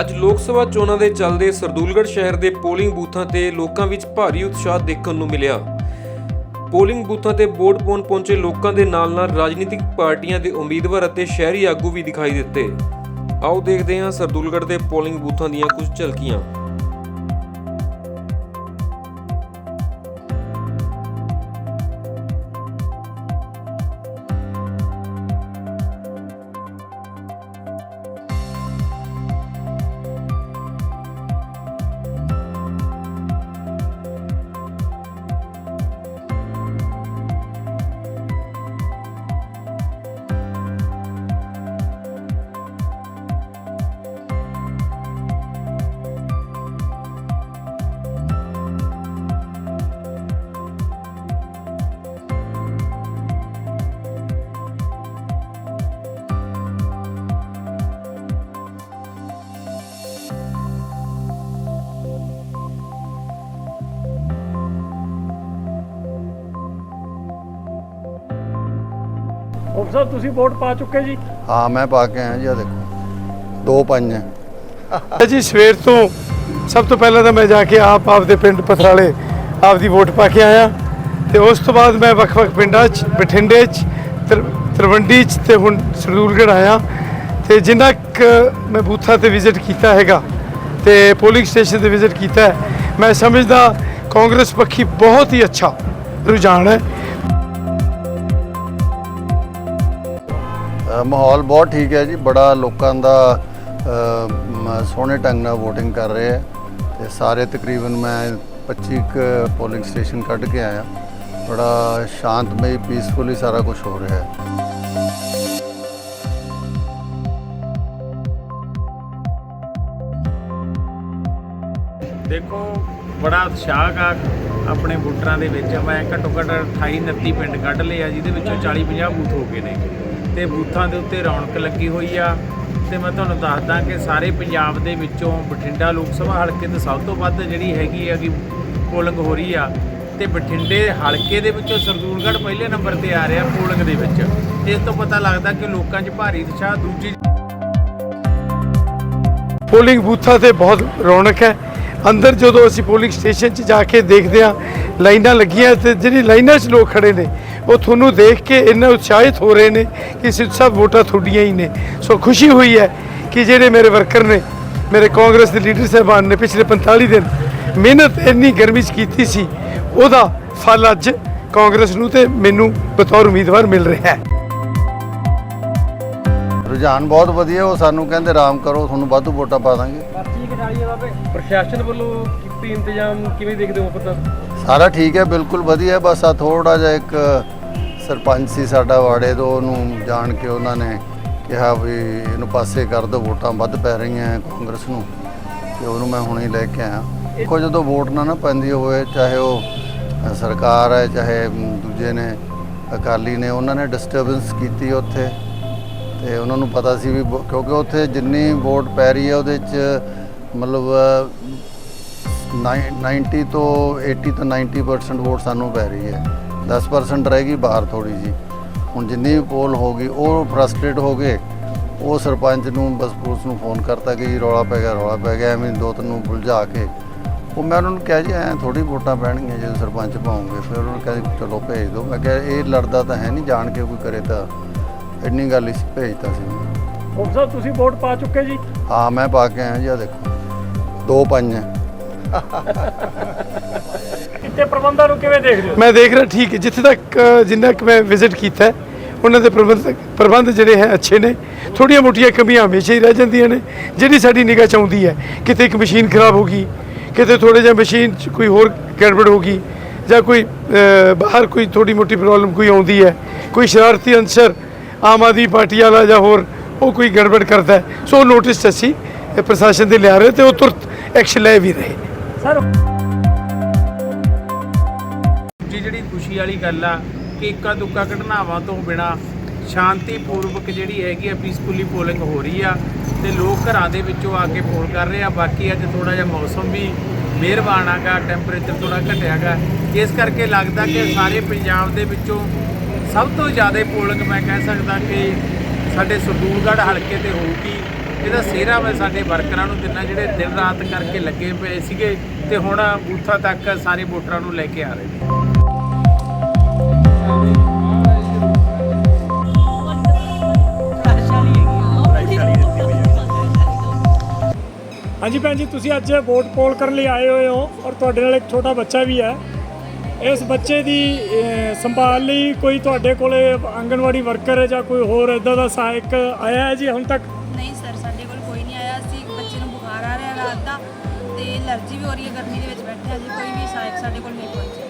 ਅੱਜ ਲੋਕ ਸਭਾ ਚੋਣਾਂ ਦੇ ਚੱਲਦੇ ਸਰਦੂਲਗੜ੍ਹ ਸ਼ਹਿਰ ਦੇ ਪੋਲਿੰਗ ਬੂਥਾਂ ਤੇ ਲੋਕਾਂ ਵਿੱਚ ਭਾਰੀ ਉਤਸ਼ਾਹ ਦੇਖਣ ਨੂੰ ਮਿਲਿਆ। ਪੋਲਿੰਗ ਬੂਥਾਂ ਤੇ ਵੋਟ ਪਾਉਣ ਪਹੁੰਚੇ ਲੋਕਾਂ ਦੇ ਨਾਲ-ਨਾਲ ਰਾਜਨੀਤਿਕ ਪਾਰਟੀਆਂ ਦੇ ਉਮੀਦਵਾਰ ਅਤੇ ਸ਼ਹਿਰੀ ਆਗੂ ਵੀ ਦਿਖਾਈ ਦਿੱਤੇ। ਆਓ ਦੇਖਦੇ ਹਾਂ ਸਰਦੂਲਗੜ੍ਹ ਦੇ ਪੋਲਿੰਗ ਬੂਥਾਂ ਦੀਆਂ ਕੁਝ ਝਲਕੀਆਂ। ਸਾਹਿਬ ਤੁਸੀਂ ਵੋਟ ਪਾ ਚੁੱਕੇ ਜੀ? ਹਾਂ ਮੈਂ ਪਾ ਕੇ ਆਇਆ ਜੀ ਆ ਦੇਖੋ। ਦੋ ਪਾਈਆਂ ਜੀ ਸਵੇਰ ਤੋਂ ਸਭ ਤੋਂ ਪਹਿਲਾਂ ਤਾਂ ਮੈਂ ਜਾ ਕੇ ਆਪ ਆਪਦੇ ਪਿੰਡ ਪਥਰਾਲੇ ਆਪਦੀ ਵੋਟ ਪਾ ਕੇ ਆਇਆ। ਤੇ ਉਸ ਤੋਂ ਬਾਅਦ ਮੈਂ ਵੱਖ-ਵੱਖ ਪਿੰਡਾਂ 'ਚ ਬਠਿੰਡੇ 'ਚ ਤਰ- ਤਲਵੰਡੀ 'ਚ ਤੇ ਹੁਣ ਸਰਦੂਲਗੜ੍ਹ ਆਇਆ। ਤੇ ਜਿੰਨਾ ਕੁ ਮੈਂ ਬੂਥਾਂ ਤੇ ਵਿਜ਼ਿਟ ਕੀਤਾ ਹੈਗਾ ਤੇ ਪੋਲਿੰਗ ਸਟੇਸ਼ਨ ਤੇ ਵਿਜ਼ਿਟ ਕੀਤਾ ਮੈਂ ਸਮਝਦਾ ਕਾਂਗਰਸ ਪੱਖੀ ਬਹੁਤ ਹੀ ਅੱਛਾ ਰੁਝਾਨ ਹੈ। ਮਾਹੌਲ ਬਹੁਤ ਠੀਕ ਹੈ ਜੀ, ਬੜਾ ਲੋਕਾਂ ਦਾ ਸੋਹਣੇ ਢੰਗ ਨਾਲ VOTING ਕਰ ਰਹੇ ਹੈ ਤੇ ਸਾਰੇ ਤਕਰੀਬਨ ਮੈਂ 25 ਕੁ ਪੋਲਿੰਗ ਸਟੇਸ਼ਨ ਕੱਢ ਕੇ ਆਇਆ। ਬੜਾ ਸ਼ਾਂਤਮਈ ਪੀਸਫੁਲੀ ਸਾਰਾ ਕੁਝ ਹੋ ਰਿਹਾ ਹੈ। ਦੇਖੋ, ਬੜਾ ਉਤਸ਼ਾਹ ਆ ਆਪਣੇ ਵੋਟਰਾਂ ਦੇ ਵਿੱਚ। ਮੈਂ ਘੱਟੋ ਘੱਟ 28 29 ਪਿੰਡ ਕੱਢ ਲਏ ਆ, ਜਿਹਦੇ ਵਿੱਚੋਂ 40 50 ਬੂਥ ਹੋ ਗਏ ਨੇ। ਤੇ ਬੂਥਾਂ ਦੇ ਉੱਤੇ ਰੌਣਕ ਲੱਗੀ ਹੋਈ ਆ। ਤੇ ਮੈਂ ਤੁਹਾਨੂੰ ਦੱਸਦਾ ਕਿ ਸਾਰੇ ਪੰਜਾਬ ਦੇ ਵਿੱਚੋਂ ਬਠਿੰਡਾ ਲੋਕ ਸਭਾ ਹਲਕੇ ਤੋਂ ਸਭ ਤੋਂ ਵੱਧ ਜਿਹੜੀ ਹੈਗੀ ਆ ਕਿ ਪੋਲਿੰਗ ਹੋ ਰਹੀ ਆ। ਤੇ ਬਠਿੰਡੇ ਹਲਕੇ ਦੇ ਵਿੱਚੋਂ ਸਰਦੂਲਗੜ੍ਹ ਪਹਿਲੇ ਨੰਬਰ ਤੇ ਆ ਰਿਹਾ ਪੋਲਿੰਗ ਦੇ ਵਿੱਚ। ਇਸ ਤੋਂ ਪਤਾ ਲੱਗਦਾ ਕਿ ਲੋਕਾਂ 'ਚ ਭਾਰੀ ਉਤਸ਼ਾਹ ਦੂਜੀ ਪੋਲਿੰਗ ਬੂਥਾਂ ਤੇ ਬਹੁਤ ਰੌਣਕ ਹੈ। ਅੰਦਰ ਜਦੋਂ ਅਸੀਂ ਪੋਲਿੰਗ ਸਟੇਸ਼ਨ 'ਚ ਜਾ ਕੇ ਦੇਖਦੇ ਹਾਂ, ਲਾਈਨਾਂ ਲੱਗੀਆਂ ਤੇ ਜਿਹੜੀ ਲਾਈਨਾਂ 'ਚ ਲੋਕ ਖੜੇ ਨੇ ਉਹ ਤੁਹਾਨੂੰ ਦੇਖ ਕੇ ਇੰਨਾ ਉਤਸ਼ਾਹਿਤ ਹੋ ਰਹੇ ਨੇ ਕਿ ਸਿੱਧ ਸਾਹਿਬ ਵੋਟਾਂ ਤੁਹਾਡੀਆਂ ਹੀ ਨੇ। ਸੋ ਖੁਸ਼ੀ ਹੋਈ ਹੈ ਕਿ ਜਿਹੜੇ ਮੇਰੇ ਵਰਕਰ ਨੇ ਮੇਰੇ ਕਾਂਗਰਸ ਦੇ ਲੀਡਰ ਸਾਹਿਬਾਨ ਨੇ ਪਿਛਲੇ 45 ਦਿਨ ਮਿਹਨਤ ਇੰਨੀ ਗਰਮੀ 'ਚ ਕੀਤੀ ਸੀ ਉਹਦਾ ਫਲ ਅੱਜ ਕਾਂਗਰਸ ਨੂੰ ਤੇ ਮੈਨੂੰ ਬਤੌਰ ਉਮੀਦਵਾਰ ਮਿਲ ਰਿਹਾ ਹੈ। ਰੁਝਾਨ ਬਹੁਤ ਵਧੀਆ ਉਹ ਸਾਨੂੰ ਕਹਿੰਦੇ ਆਰਾਮ ਕਰੋ ਤੁਹਾਨੂੰ ਵਾਧੂ ਵੋਟਾਂ ਪਾ ਦਾਂਗੇ। ਪ੍ਰਸ਼ਾਸਨ ਵੱਲੋਂ ਕੀਤੀ ਇੰਤਜ਼ਾਮ ਕਿਵੇਂ ਦੇਖਦੇ ਹੋ? ਪਤਾ ਸਾਰਾ ਠੀਕ ਹੈ ਬਿਲਕੁਲ ਵਧੀਆ ਬਸ ਆ ਥੋੜਾ ਜਿਹਾ ਇੱਕ ਸਰਪੰਚ ਸੀ ਸਾਡਾ ਵਾੜੇ ਤੋਂ ਉਹਨੂੰ ਜਾਣ ਕੇ ਉਹਨਾਂ ਨੇ ਕਿਹਾ ਵੀ ਇਹਨੂੰ ਪਾਸੇ ਕਰ ਦਿਓ, ਵੋਟਾਂ ਵੱਧ ਪੈ ਰਹੀਆਂ ਕਾਂਗਰਸ ਨੂੰ। ਤੇ ਉਹਨੂੰ ਮੈਂ ਹੁਣੇ ਲੈ ਕੇ ਆਇਆ। ਦੇਖੋ ਜਦੋਂ ਵੋਟ ਨਾ ਨਾ ਪੈਂਦੀ ਹੋਵੇ, ਚਾਹੇ ਉਹ ਸਰਕਾਰ ਹੈ, ਚਾਹੇ ਦੂਜੇ ਨੇ, ਅਕਾਲੀ ਨੇ, ਉਹਨਾਂ ਨੇ ਡਿਸਟਰਬੈਂਸ ਕੀਤੀ ਉੱਥੇ। ਤੇ ਉਹਨਾਂ ਨੂੰ ਪਤਾ ਸੀ ਵੀ ਕਿਉਂਕਿ ਉੱਥੇ ਜਿੰਨੀ ਵੋਟ ਪੈ ਰਹੀ ਹੈ, ਉਹਦੇ 'ਚ ਮਤਲਬ ਨਾਈ- 90 ਤੋਂ 80 ਤੋਂ 90% ਵੋਟ ਸਾਨੂੰ ਪੈ ਰਹੀ ਹੈ। 10% ਰਹਿ ਗਈ ਬਾਹਰ ਥੋੜੀ ਜੀ ਹੁਣ ਜਿੰਨੀ ਵੀ ਪੋਲ ਹੋ ਗਈ ਉਹ ਫਰਸਟ੍ਰੇਟ ਹੋ ਗਏ। ਉਹ ਸਰਪੰਚ ਨੂੰ ਬਸ ਪੁਲਿਸ ਨੂੰ ਫੋਨ ਕਰਤਾ ਕਿ ਜੀ ਰੌਲਾ ਪੈ ਗਿਆ ਰੌਲਾ ਪੈ ਗਿਆ ਐਵੇਂ ਦੋ ਤਿੰਨ ਨੂੰ ਬੁਲਝਾ ਕੇ। ਉਹ ਮੈਂ ਉਹਨਾਂ ਨੂੰ ਕਿਹਾ ਜੀ ਐ ਥੋੜੀ ਵੋਟਾਂ ਪੈਣਗੀਆਂ ਜਦੋਂ ਸਰਪੰਚ ਪਾਉਂਗੇ। ਫਿਰ ਉਹਨਾਂ ਨੇ ਕਿਹਾ ਜੀ ਚਲੋ ਭੇਜ ਦਿਓ। ਮੈਂ ਕਿਹਾ ਇਹ ਲੜਦਾ ਤਾਂ ਹੈ ਨਹੀਂ ਜਾਣ ਕੇ ਕੋਈ ਕਰੇ ਤਾਂ। ਇੰਨੀ ਗੱਲ ਹੀ ਭੇਜਤਾ ਸੀ। ਉਹ ਸਾਹਿਬ ਤੁਸੀਂ ਵੋਟ ਪਾ ਚੁੱਕੇ ਜੀ? ਹਾਂ ਮੈਂ ਪਾ ਕੇ ਆਇਆ ਜੀ ਆ ਦੇਖੋ। ਦੋ ਪਾਈਆਂ। ਤੇ ਪ੍ਰਬੰਧਾਂ ਨੂੰ ਕਿਵੇਂ ਦੇਖਦੇ ਹੋ? ਮੈਂ ਦੇਖ ਰਿਹਾ ਠੀਕ ਹੈ। ਜਿੱਥੇ ਤੱਕ ਜਿੰਨਾ ਕਿ ਮੈਂ ਵਿਜ਼ਿਟ ਕੀਤਾ ਉਹਨਾਂ ਦੇ ਪ੍ਰਬੰਧ ਪ੍ਰਬੰਧ ਜਿਹੜੇ ਹੈ ਅੱਛੇ ਨੇ। ਥੋੜੀਆਂ ਮੋਟੀਆਂ ਕਮੀਆਂ ਹਮੇਸ਼ਾ ਹੀ ਰਹਿ ਜਾਂਦੀਆਂ ਨੇ। ਜਿਹੜੀ ਸਾਡੀ ਨਿਗਾਹ ਚ ਆਉਂਦੀ ਹੈ ਕਿਤੇ ਇੱਕ ਮਸ਼ੀਨ ਖਰਾਬ ਹੋ ਗਈ ਕਿਤੇ ਥੋੜੇ ਜਿਹਾ ਮਸ਼ੀਨ 'ਚ ਕੋਈ ਹੋਰ ਗੜਬੜ ਹੋ ਗਈ ਜਾਂ ਕੋਈ ਬਾਹਰ ਕੋਈ ਥੋੜੀ ਮੋਟੀ ਪ੍ਰੋਬਲਮ ਕੋਈ ਆਉਂਦੀ ਹੈ ਕੋਈ ਸ਼ਰਾਰਤੀ ਅਨਸਰ ਆਮ ਆਦਮੀ ਪਾਰਟੀ ਵਾਲਾ ਜਾਂ ਹੋਰ ਉਹ ਕੋਈ ਗੜਬੜ ਕਰਦਾ। ਸੋ ਨੋਟਿਸ ਅਸੀਂ ਪ੍ਰਸ਼ਾਸਨ ਦੇ ਲਿਆ ਰਹੇ ਤੇ ਉਹ ਤੁਰਤ ਐਕਸ਼ਨ ਲੈ ਵੀ ਰਹੇ ਸਰ ਜਿਹੜੀ ਖੁਸ਼ੀ ਵਾਲੀ ਗੱਲ ਆ ਕਿ ਇੱਕਾ ਦੁੱਕਾ ਘਟਨਾਵਾਂ ਤੋਂ ਬਿਨਾ ਸ਼ਾਂਤੀਪੂਰਵਕ ਜਿਹੜੀ ਹੈਗੀ ਆ ਪੀਸਫੁਲੀ ਪੋਲਿੰਗ ਹੋ ਰਹੀ ਆ ਤੇ ਲੋਕ ਘਰਾਂ ਦੇ ਵਿੱਚੋਂ ਆ ਕੇ ਪੋਲ ਕਰ ਰਹੇ ਆ। ਬਾਕੀ ਅੱਜ ਥੋੜਾ ਜਿਹਾ ਮੌਸਮ ਵੀ ਮਿਹਰਬਾਨ ਆਗਾ ਟੈਂਪਰੇਚਰ ਥੋੜਾ ਘਟਿਆਗਾ ਇਸ ਕਰਕੇ ਲੱਗਦਾ ਕਿ ਸਾਰੇ ਪੰਜਾਬ ਦੇ ਵਿੱਚੋਂ ਸਭ ਤੋਂ ਜ਼ਿਆਦਾ ਪੋਲਿੰਗ ਮੈਂ ਕਹਿ ਸਕਦਾ ਕਿ ਸਾਡੇ ਸਰਦੂਲਗੜ੍ਹ ਹਲਕੇ ਤੇ ਹੋਊਗੀ। ਇਹਦਾ ਸਿਹਰਾ ਮੈਂ ਸਾਡੇ ਵਰਕਰਾਂ ਨੂੰ ਦਿੰਦਾ ਜਿਹੜੇ ਦਿਨ ਰਾਤ ਕਰਕੇ ਲੱਗੇ ਪਏ ਸੀਗੇ ਤੇ ਹੁਣ ਬੂਥਾਂ ਤੱਕ ਸਾਰੇ ਵੋਟਰਾਂ ਨੂੰ ਲੈ ਕੇ ਆ ਰਹੇ ਹਾਂਜੀ ਭੈਣ ਜੀ, ਤੁਸੀਂ ਅੱਜ ਵੋਟ ਪੋਲ ਕਰਨ ਲਈ ਆਏ ਹੋਏ ਹੋ ਔਰ ਤੁਹਾਡੇ ਨਾਲ ਇੱਕ ਛੋਟਾ ਬੱਚਾ ਵੀ ਹੈ। ਇਸ ਬੱਚੇ ਦੀ ਸੰਭਾਲ ਲਈ ਕੋਈ ਤੁਹਾਡੇ ਕੋਲੇ ਆਂਗਣਵਾੜੀ ਵਰਕਰ ਜਾਂ ਕੋਈ ਹੋਰ ਇਦਾਂ ਦਾ ਸਹਾਇਕ ਆਇਆ ਹੈ ਜੀ ਹੁਣ ਤੱਕ? ਨਹੀਂ ਸਰ, ਸਾਡੇ ਕੋਲ ਕੋਈ ਨਹੀਂ ਆਇਆ। ਸੀ ਬੱਚੇ ਨੂੰ ਬੁਖਾਰ ਆ ਰਿਹਾ ਰਾਤ ਦਾ ਤੇ ਐਲਰਜੀ ਵੀ ਹੋ ਰਹੀ ਹੈ, ਗਰਮੀ ਦੇ ਵਿੱਚ ਬੈਠੇ ਹਾਂ ਜੀ। ਕੋਈ ਵੀ ਸਹਾਇਕ ਸਾਡੇ ਕੋਲ ਨਹੀਂ ਪਹੁੰਚਿਆ।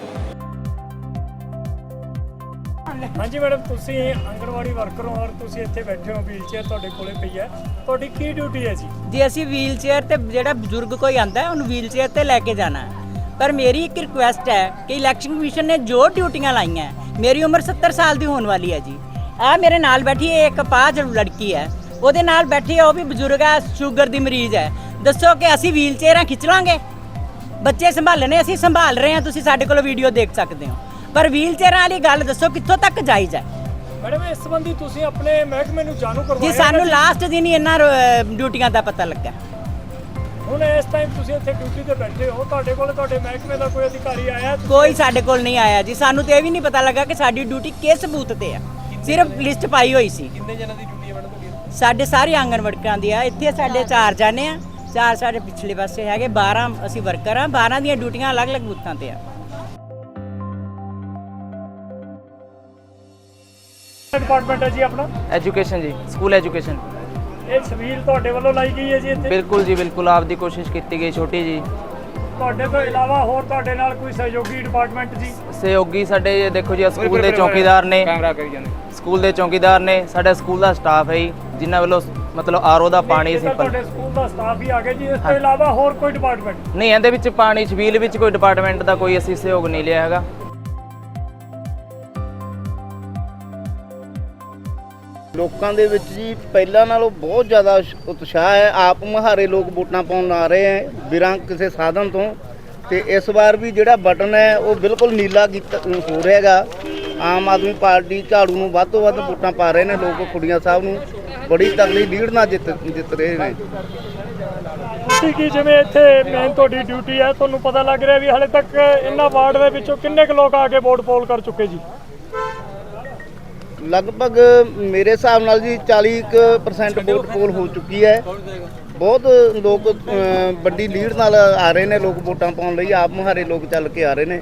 ਹਾਂਜੀ ਮੈਡਮ ਤੁਸੀਂ ਆਂਗਣਵਾੜੀ ਵਰਕਰ ਹੋ ਔਰ ਤੁਸੀਂ ਇੱਥੇ ਬੈਠੇ ਹੋ ਵੀਲਚੇਅਰ ਤੁਹਾਡੇ ਕੋਲੇ ਪਈ ਹੈ। ਤੁਹਾਡੀ ਕੀ ਡਿਊਟੀ ਹੈ ਜੀ? ਜੇ ਅਸੀਂ ਵੀਲ ਤੇ ਜਿਹੜਾ ਬਜ਼ੁਰਗ ਕੋਈ ਆਂਦਾ ਹੈ ਉਹਨੂੰ ਵੀਲ ਤੇ ਲੈ ਕੇ ਜਾਣਾ ਹੈ। ਪਰ ਮੇਰੀ ਇੱਕ ਰਿਕੁਐਸਟ ਹੈ ਕਿ ਇਲੈਕਸ਼ਨ ਕਮਿਸ਼ਨ ਨੇ ਜੋ ਡਿਊਟੀਆਂ ਲਾਈਆਂ ਹੈ, ਮੇਰੀ ਉਮਰ 70 ਸਾਲ ਦੀ ਹੋਣ ਵਾਲੀ ਹੈ ਜੀ। ਆ ਮੇਰੇ ਨਾਲ ਬੈਠੀ ਇਹ ਇੱਕ ਪਾਜ ਲੜਕੀ ਹੈ। ਉਹਦੇ ਨਾਲ ਬੈਠੀ ਹੈ ਉਹ ਵੀ ਬਜ਼ੁਰਗ ਹੈ ਸ਼ੂਗਰ ਦੀ ਮਰੀਜ਼ ਹੈ। ਦੱਸੋ ਕਿ ਅਸੀਂ ਵੀਲਚੇਅਰਾਂ ਖਿੱਚ ਲਾਂਗੇ? ਬੱਚੇ ਸੰਭਾਲਣੇ ਅਸੀਂ ਸੰਭਾਲ ਰਹੇ ਹਾਂ ਤੁਸੀਂ ਸਾਡੇ ਕੋਲ ਵੀਡੀਓ ਦੇਖ ਸਕਦੇ ਹੋ। ਪਰ ਵੀਲ ਚੇਅਰਾਂ ਵਾਲੀ ਗੱਲ ਦੱਸੋ ਕਿੱਥੋਂ ਤੱਕ ਜਾਇਜ਼ ਹੈ ਮੈਡਮ ਇਸ ਸੰਬੰਧੀ ਤੁਸੀਂ ਆਪਣੇ ਮਹਿਕਮੇ ਨੂੰ ਜਾਣੂ ਜੀ ਕਰਵਾਇਆ ਸਾਨੂੰ ਹੈ? ਲਾਸਟ ਦਿਨ ਹੀ ਇਹਨਾਂ ਅਹ, ਡਿਊਟੀਆਂ ਦਾ ਪਤਾ ਲੱਗਾ ਹੁਣ ਇਸ ਟਾਈਮ ਤੁਸੀਂ ਇੱਥੇ ਡਿਊਟੀ ਤੇ ਬੈਠੇ ਹੋ ਤੁਹਾਡੇ ਕੋਲ ਤੁਹਾਡੇ ਮਹਿਕਮੇ ਦਾ ਕੋਈ ਅਧਿਕਾਰੀ ਆਇਆ ਕੋਈ ਸਾਡੇ ਕੋਲ ਨਹੀਂ ਆਇਆ ਜੀ। ਸਾਨੂੰ ਤੇ ਇਹ ਵੀ ਨਹੀਂ ਪਤਾ ਲੱਗਾ ਕਿ ਸਾਡੀ ਡਿਊਟੀ ਕਿਸ ਬੂਥ ਤੇ ਆ। ਸਿਰਫ ਲਿਸਟ ਪਾਈ ਹੋਈ ਸੀ। ਕਿੰਨੇ ਜਣਾਂ ਦੀ ਡਿਊਟੀ ਹੈ ਮੈਡਮ ਸਾਡੇ ਸਾਰੇ ਆਂਗਣ ਵਰਕਰਾਂ ਦੀ ਆ। ਇੱਥੇ ਸਾਡੇ ਚਾਰ ਜਾਣੇ ਆ। ਚਾਰ ਸਾਡੇ ਪਿਛਲੇ ਪਾਸੇ ਹੈਗੇ। 12 ਅਸੀਂ ਵਰਕਰ ਆ। 12 ਦੀਆਂ ਡਿਊਟੀਆਂ ਅਲੱਗ-ਅਲੱਗ ਬੂਥਾਂ ਤੇ ਆ। ਡਿਪਾਰਟਮੈਂਟ ਹੈ ਜੀ ਆਪਣਾ? ਐਜੂਕੇਸ਼ਨ ਜੀ ਸਕੂਲ ਐਜੂਕੇਸ਼ਨ ਇਹ ਸਵੀਲ ਤੁਹਾਡੇ ਵੱਲੋਂ ਲਾਈ ਗਈ ਹੈ ਜੀ ਇੱਥੇ? ਬਿਲਕੁਲ ਜੀ ਬਿਲਕੁਲ ਆਪਦੀ ਕੋਸ਼ਿਸ਼ ਕੀਤੀ ਗਈ ਛੋਟੀ ਜੀ। ਤੁਹਾਡੇ ਤੋਂ ਇਲਾਵਾ ਹੋਰ ਤੁਹਾਡੇ ਨਾਲ ਕੋਈ ਸਹਿਯੋਗੀ ਡਿਪਾਰਟਮੈਂਟ ਜੀ? ਸਹਿਯੋਗੀ ਸਾਡੇ ਦੇਖੋ ਜੀ ਸਕੂਲ ਦੇ ਚੌਕੀਦਾਰ ਨੇ। ਕੈਮਰਾ ਕਰੀ ਜਾਂਦੇ। ਸਕੂਲ ਦੇ ਚੌਕੀਦਾਰ ਨੇ ਸਾਡਾ ਸਕੂਲ ਦਾ ਸਟਾਫ ਹੈ ਜੀ ਜਿਨ੍ਹਾਂ ਵੱਲੋਂ ਮਤਲਬ ਆਰਓ ਦਾ ਪਾਣੀ ਸਿੰਪਲ ਤੁਹਾਡੇ ਸਕੂਲ ਦਾ ਸਟਾਫ ਹੀ ਆ ਗਿਆ ਜੀ ਇਸ ਤੋਂ ਇਲਾਵਾ ਹੋਰ ਕੋਈ ਡਿਪਾਰਟਮੈਂਟ ਨਹੀਂ ਇਹਦੇ ਵਿੱਚ ਪਾਣੀ ਛਬੀਲ ਵਿੱਚ ਕੋਈ ਡਿਪਾਰਟਮੈਂਟ ਦਾ ਕੋਈ ਅਸੀਂ ਸਹਿਯੋਗ ਨਹੀਂ ਲਿਆ ਹੈਗਾ। ਲੋਕਾਂ ਦੇ ਵਿੱਚ ਜੀ, ਪਹਿਲਾਂ ਨਾਲੋਂ ਬਹੁਤ ਜ਼ਿਆਦਾ ਉਤਸ਼ਾਹ ਹੈ। ਆਪ ਮੁਹਾਰੇ ਲੋਕ ਵੋਟਾਂ ਪਾਉਣ ਆ ਰਹੇ ਹੈ, ਬਿਨਾਂ ਕਿਸੇ ਸਾਧਨ ਤੋਂ। ਤੇ ਇਸ ਵਾਰ ਵੀ ਜਿਹੜਾ ਬਟਨ ਹੈ, ਉਹ ਬਿਲਕੁਲ ਨੀਲਾ ਕੀਤਾ ਹੋ ਰਿਹਾ ਹੈਗਾ। ਆਮ ਆਦਮੀ ਪਾਰਟੀ ਝਾੜੂ ਨੂੰ ਵੱਧ ਤੋਂ ਵੱਧ ਵੋਟਾਂ ਪਾ ਰਹੇ ਨੇ ਲੋਕ, ਕੁੜੀਆਂ ਸਾਹਿਬ ਨੂੰ। ਬੜੀ ਤਗੜੀ ਲੀਡ ਨਾਲ ਜਿੱਤ ਜਿੱਤ ਰਹੇ ਨੇ। ਤੁਸੀਂ ਕੀ ਜਿਵੇਂ ਇੱਥੇ ਮੇਨ ਤੁਹਾਡੀ ਡਿਊਟੀ ਹੈ, ਤੁਹਾਨੂੰ ਪਤਾ ਲੱਗ ਰਿਹਾ ਵੀ ਹਲੇ ਤੱਕ ਇਹਨਾਂ ਵਾਰਡ ਦੇ ਵਿੱਚੋਂ ਕਿੰਨੇ ਕੁ ਲੋਕ ਆ ਕੇ ਵੋਟ ਪੋਲ ਕਰ ਚੁੱਕੇ ਜੀ? ਲਗਭਗ ਮੇਰੇ ਹਿਸਾਬ ਨਾਲ ਜੀ 40% ਵੋਟ ਪੋਲ ਹੋ ਚੁੱਕੀ ਹੈ। ਬਹੁਤ ਲੋਕ ਵੱਡੀ ਲੀਡ ਨਾਲ ਆ ਰਹੇ ਨੇ ਲੋਕ ਵੋਟਾਂ ਪਾਉਣ ਲਈ। ਆਪ ਮੁਹਾਰੇ ਲੋਕ ਚੱਲ ਕੇ ਆ ਰਹੇ ਨੇ।